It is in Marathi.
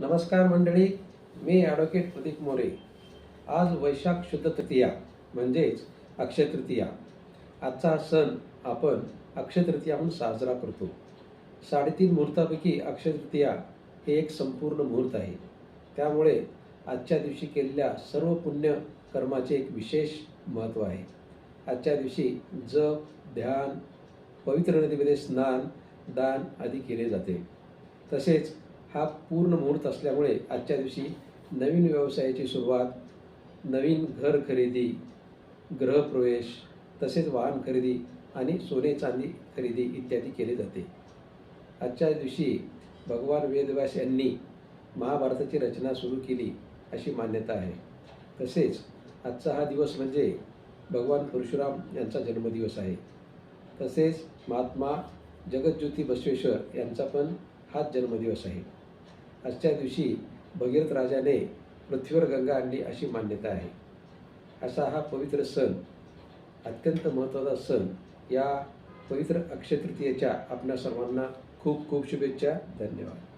नमस्कार मंडळी मी ॲडव्होकेट प्रदीप मोरे. आज वैशाख शुद्ध तृतीया म्हणजेच अक्षय तृतीया. आजचा हा सण आपण अक्षय तृतीया म्हणून साजरा करतो. साडेतीन मुहूर्तापैकी अक्षय तृतीया हे एक संपूर्ण मुहूर्त आहे. त्यामुळे आजच्या दिवशी केलेल्या सर्व पुण्य कर्माचे एक विशेष महत्त्व आहे. आजच्या दिवशी जप ध्यान पवित्र नदीमध्ये स्नान दान आदी केले जाते. तसेच हा पूर्ण मुहूर्त असल्यामुळे आजच्या दिवशी नवीन व्यवसायाची सुरुवात नवीन घर खरेदी गृहप्रवेश तसेच वाहन खरेदी आणि सोने चांदी खरेदी इत्यादी केले जाते. आजच्या दिवशी भगवान वेदव्यास यांनी महाभारताची रचना सुरू केली अशी मान्यता आहे. तसेच आजचा हा दिवस म्हणजे भगवान परशुराम यांचा जन्मदिवस आहे. तसेच महात्मा जगज्योती बसवेश्वर यांचा पण हाच जन्मदिवस आहे. आजच्या दिवशी भगीरथ राजाने पृथ्वीवर गंगा आणली अशी मान्यता आहे. असा हा पवित्र सण अत्यंत महत्त्वाचा सण या पवित्र अक्षय तृतीयेच्या आपल्या सर्वांना खूप खूप शुभेच्छा. धन्यवाद.